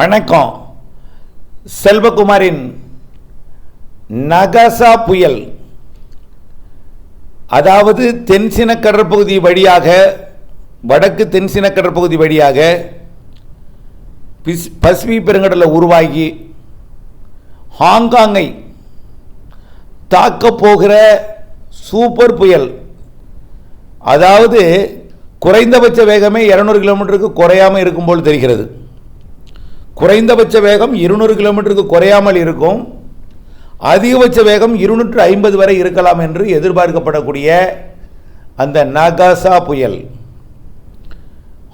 வணக்கம். செல்வகுமாரின் நகசா புயல். அதாவது தென்சின கடற்பகுதி வழியாக வடக்கு தென்சின கடற்பகுதி வழியாக பிஸ் பசிபிக் பெருங்கடலில் உருவாகி ஹாங்காங்கை தாக்கப் போகிற சூப்பர் புயல். அதாவது குறைந்தபட்ச வேகமே இரநூறு கிலோமீட்டருக்கு குறையாமல் இருக்கும்போது தெரிகிறது. குறைந்தபட்ச வேகம் இருநூறு கிலோமீட்டருக்கு குறையாமல் இருக்கும். அதிகபட்ச வேகம் இருநூற்று ஐம்பது வரை இருக்கலாம் என்று எதிர்பார்க்கப்படக்கூடிய அந்த நகாசா புயல்.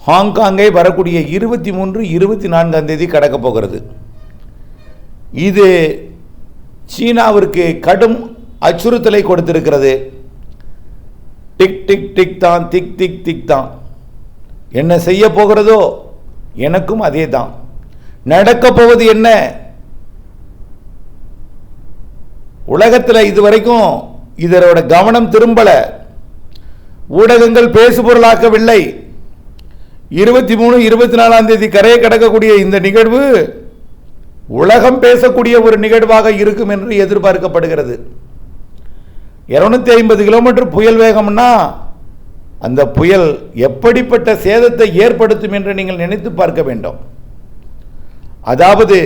ஹாங்காங்கை வரக்கூடிய இருபத்தி மூன்று இருபத்தி நான்காம் தேதி கடக்கப் போகிறது. இது சீனாவிற்கு கடும் அச்சுறுத்தலை கொடுத்திருக்கிறது. டிக் டிக் டிக் தான் திக் திக் திக் தான். என்ன செய்ய போகிறதோ எனக்கும் அதே தான் நடக்கப் போவது என்ன? உலகத்தில் இதுவரைக்கும் இதனோட கவனம் திரும்பல. ஊடகங்கள் பேசுபொருளாக்கவில்லை இருபத்தி மூணு இருபத்தி நாலாம் தேதி கரையை கடக்கக்கூடிய இந்த நிகழ்வு உலகம் பேசக்கூடிய ஒரு நிகழ்வாக இருக்கும் என்று எதிர்பார்க்கப்படுகிறது. இருநூத்தி ஐம்பது கிலோமீட்டர் புயல் வேகம்னா அந்த புயல் எப்படிப்பட்ட சேதத்தை ஏற்படுத்தும் என்று நீங்கள் நினைத்து பார்க்க வேண்டும். அதாவது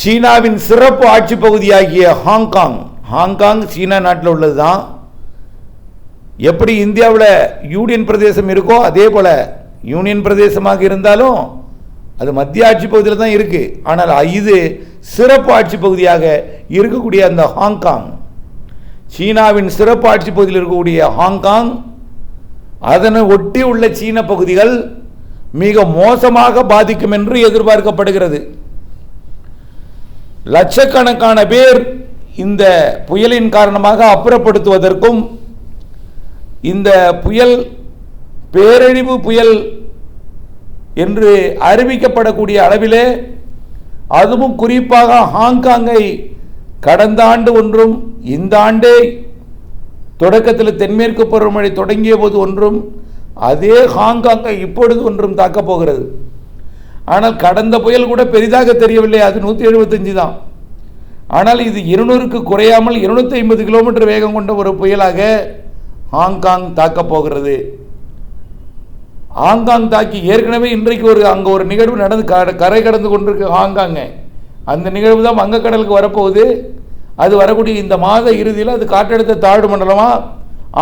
சீனாவின் சிறப்பு ஆட்சி பகுதியாகிய ஹாங்காங். ஹாங்காங் சீனா நாட்டில் உள்ளது தான் எப்படி இந்தியாவில் யூனியன் பிரதேசம் இருக்கோ அதே போல் யூனியன் பிரதேசமாக இருந்தாலும் அது மத்திய ஆட்சி பகுதியில் தான் இருக்குது ஆனால் இது சிறப்பு ஆட்சி பகுதியாக இருக்கக்கூடிய அந்த ஹாங்காங். சீனாவின் சிறப்பு ஆட்சி பகுதியில் இருக்கக்கூடிய ஹாங்காங் அதனை ஒட்டி உள்ள சீன பகுதிகள் மிக மோசமாக பாதிக்கும் என்று எதிர்பார்க்கப்படுகிறது. லட்சக்கணக்கான பேர் இந்த புயலின் காரணமாக அப்புறப்படுத்துவதற்கும் இந்த புயல் பேரழிவு புயல் என்று அறிவிக்கப்படக்கூடிய அளவிலே அதுவும் குறிப்பாக ஹாங்காங்கை கடந்த ஆண்டு ஒன்றும் இந்த ஆண்டே தொடக்கத்தில் தென்மேற்கு பருவமழை தொடங்கிய போது ஒன்றும் அதே ஹாங்காங்கை இப்பொழுது ஒன்றும் தாக்கப் போகிறது. ஆனால் கடந்த புயல் கூட பெரிதாக தெரியவில்லை அது நூற்றி எழுபத்தஞ்சு தான். ஆனால் இது இருநூறுக்கு குறையாமல் இருநூத்தி ஐம்பது கிலோமீட்டர் வேகம் கொண்ட ஒரு புயலாக ஹாங்காங் தாக்கப் போகிறது. ஹாங்காங் தாக்கி ஏற்கனவே இன்றைக்கு ஒரு அங்கே ஒரு நிகழ்வு நடந்து கரை கடந்து கொண்டிருக்கு ஹாங்காங்க அந்த நிகழ்வு தான் வங்கக்கடலுக்கு வரப்போகுது. அது வரக்கூடிய இந்த மாத இறுதியில் அது காற்றழுத்த தாழ்வு மண்டலமாக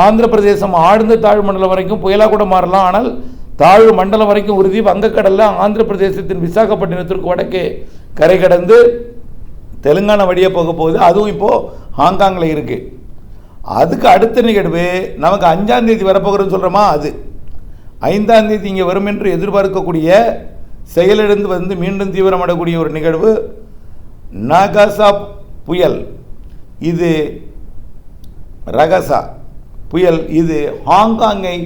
ஆந்திர பிரதேசம் ஆழ்ந்த தாழ்வு மண்டலம் வரைக்கும் புயலாக கூட மாறலாம். ஆனால் தாழ்வு மண்டலம் வரைக்கும் உறுதி வங்கக்கடலில் ஆந்திர பிரதேசத்தின் விசாகப்பட்டினத்திற்கு வடக்கே கரை கடந்து தெலுங்கானா வழியாக போக போகுது. அதுவும் இப்போது ஹாங்காங்கில் இருக்குது அதுக்கு அடுத்த நிகழ்வு நமக்கு அஞ்சாந்தேதி வரப்போகிறதுன்னு சொல்கிறோமா அது. ஐந்தாந்தேதி இங்கே வரும் என்று எதிர்பார்க்கக்கூடிய செயலிழந்து வந்து மீண்டும் தீவிரமடக்கூடிய ஒரு நிகழ்வு. நாகாசா புயல். இது ரகசா. புயல். இது ஹாங்காங்கை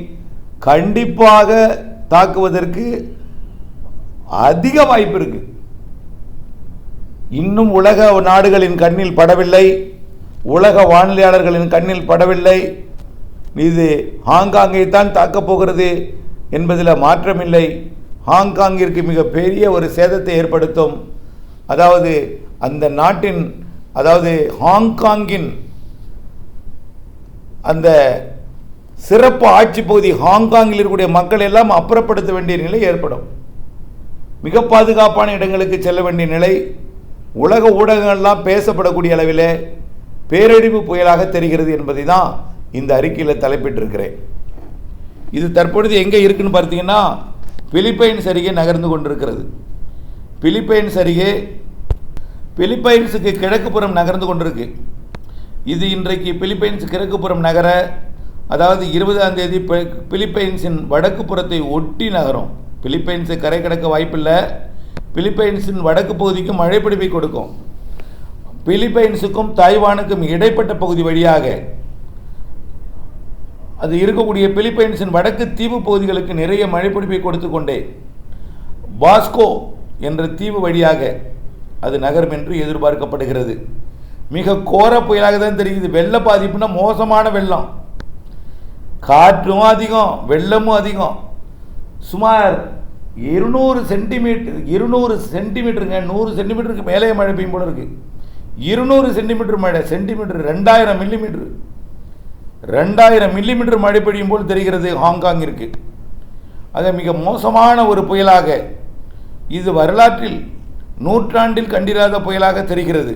கண்டிப்பாக தாக்குவதற்கு அதிக வாய்ப்பு இருக்கு. இன்னும் உலக நாடுகளின் கண்ணில் படவில்லை. உலக வானிலையாளர்களின் கண்ணில் படவில்லை. இது ஹாங்காங்கை தான் தாக்கப் போகிறது என்பதில் மாற்றமில்லை. ஹாங்காங்கிற்கு மிகப்பெரிய ஒரு சேதத்தை ஏற்படுத்தும். அதாவது அந்த நாட்டின் அதாவது ஹாங்காங்கின் அந்த சிறப்பு ஆட்சி பகுதி ஹாங்காங்கில் இருக்கக்கூடிய மக்கள் எல்லாம் அப்புறப்படுத்த வேண்டிய நிலை ஏற்படும். மிக பாதுகாப்பான இடங்களுக்கு செல்ல வேண்டிய நிலை உலக ஊடகங்கள்லாம் பேசப்படக்கூடிய அளவிலே பேரழிவு புயலாக தெரிகிறது என்பதை தான் இந்த அறிக்கையில் தலைப்பிட்டிருக்கிறேன். இது தற்பொழுது எங்கே இருக்குன்னு பார்த்தீங்கன்னா பிலிப்பைன்ஸ் அருகே நகர்ந்து கொண்டிருக்கிறது. பிலிப்பைன்ஸ் அருகே பிலிப்பைன்ஸுக்கு கிழக்குப்புறம் நகர்ந்து கொண்டிருக்கு. இது இன்றைக்கு பிலிப்பைன்ஸ் கிழக்குப்புறம் நகர அதாவது இருபதாம் தேதி பிலிப்பைன்ஸின் வடக்கு புறத்தை ஒட்டி நகரும். பிலிப்பைன்ஸை கரை கடக்க வாய்ப்பில்லை. பிலிப்பைன்ஸின் வடக்கு பகுதிக்கு மழை பிடிப்பை கொடுக்கும். பிலிப்பைன்ஸுக்கும் தாய்வானுக்கும் இடைப்பட்ட பகுதி வழியாக அது இருக்கக்கூடிய பிலிப்பைன்ஸின் வடக்கு தீவு பகுதிகளுக்கு நிறைய மழைப்பிடிப்பை கொடுத்து கொண்டே வாஸ்கோ என்ற தீவு வழியாக அது நகரும் என்று எதிர்பார்க்கப்படுகிறது. மிக கோர புயலாக தான் தெரியுது. வெள்ள பாதிப்புனா மோசமான வெள்ளம். காற்றும் அதிகம் வெள்ளமும் அதிகம். சுமார் இருநூறு சென்டிமீட்டர் இருநூறு சென்டிமீட்டருங்க நூறு சென்டிமீட்டருக்கு மேலே மழை பெய்யும் போல இருக்கு. இருநூறு சென்டிமீட்டர் மழை சென்டிமீட்டர் ரெண்டாயிரம் மில்லிமீட்டர். ரெண்டாயிரம் மில்லிமீட்டர் மழை பெய்யும் போல் தெரிகிறது ஹாங்காங்கிற்கு அது மிக மோசமான ஒரு புயலாக இது வரலாற்றில் நூற்றாண்டில் கண்டிராத புயலாக தெரிகிறது.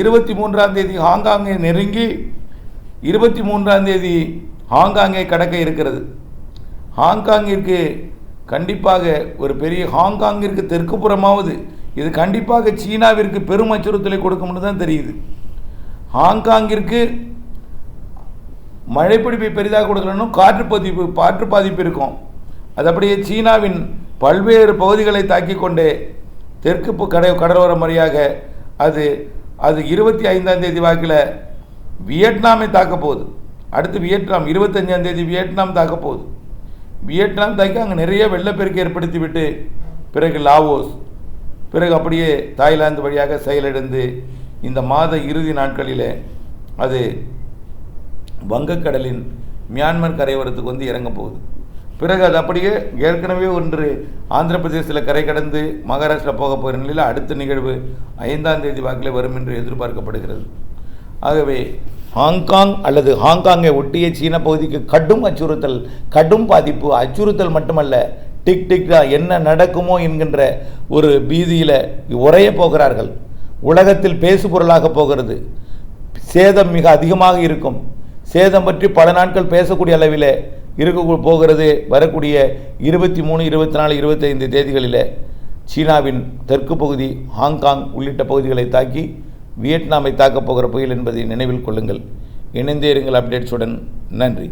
இருபத்தி மூன்றாம் தேதி ஹாங்காங்கை நெருங்கி இருபத்தி மூன்றாம் தேதி ஹாங்காங்கை கடக்க இருக்கிறது. ஹாங்காங்கிற்கு கண்டிப்பாக ஒரு பெரிய ஹாங்காங்கிற்கு தெற்கு புறமாவது இது கண்டிப்பாக சீனாவிற்கு பெரும் அச்சுறுத்தலை கொடுக்கும்னு தான் தெரியுது. ஹாங்காங்கிற்கு மழைப்பிடிப்பை பெரிதாக கொடுக்கலனும் காற்று பாதிப்பு காற்று பாதிப்பு இருக்கும். அது அப்படியே சீனாவின் பல்வேறு பகுதிகளை தாக்கி கொண்டே தெற்கு கடை கடலோரம் வழியாக அது அது இருபத்தி ஐந்தாம் தேதி வாக்கில் வியட்நாமை தாக்க போகுது. அடுத்து வியட்நாம் இருபத்தஞ்சாம் தேதி வியட்நாம் தாக்க போகுது. வியட்நாம் தாக்கி அங்கே நிறைய வெள்ளப்பெருக்கு ஏற்படுத்தி விட்டு பிறகு லாவோஸ் பிறகு அப்படியே தாய்லாந்து வழியாக செயலிழந்து இந்த மாத இறுதி நாட்களில் அது வங்கக்கடலின் மியான்மர் கரையோரத்துக்கு வந்து இறங்க போகுது. பிறகு அது அப்படியே ஏற்கனவே ஒன்று ஆந்திர பிரதேசத்தில் கரை கடந்து மகாராஷ்டிரா போக போகிற நிலையில் அடுத்த நிகழ்வு ஐந்தாம் தேதி வாக்கில் வரும் என்று எதிர்பார்க்கப்படுகிறது. ஆகவே ஹாங்காங் அல்லது ஹாங்காங்கை ஒட்டிய சீன பகுதிக்கு கடும் அச்சுறுத்தல் கடும் பாதிப்பு அச்சுறுத்தல் மட்டுமல்ல டிக் டிக் தான் என்ன நடக்குமோ என்கின்ற ஒரு பீதியில் உரைய போகிறார்கள். உலகத்தில் பேசுபொருளாக போகிறது. சேதம் மிக அதிகமாக இருக்கும். சேதம் பற்றி பல நாட்கள் பேசக்கூடிய அளவில் இருக்க போகிறது வரக்கூடிய இருபத்தி மூணு இருபத்தி நாலு இருபத்தைந்து தேதிகளில் சீனாவின் தெற்கு பகுதி ஹாங்காங் உள்ளிட்ட பகுதிகளை தாக்கி வியட்நாமை தாக்கப் போகிற புயல் என்பதை நினைவில் கொள்ளுங்கள். இணைந்தே இருங்கள் அப்டேட்ஸுடன். நன்றி.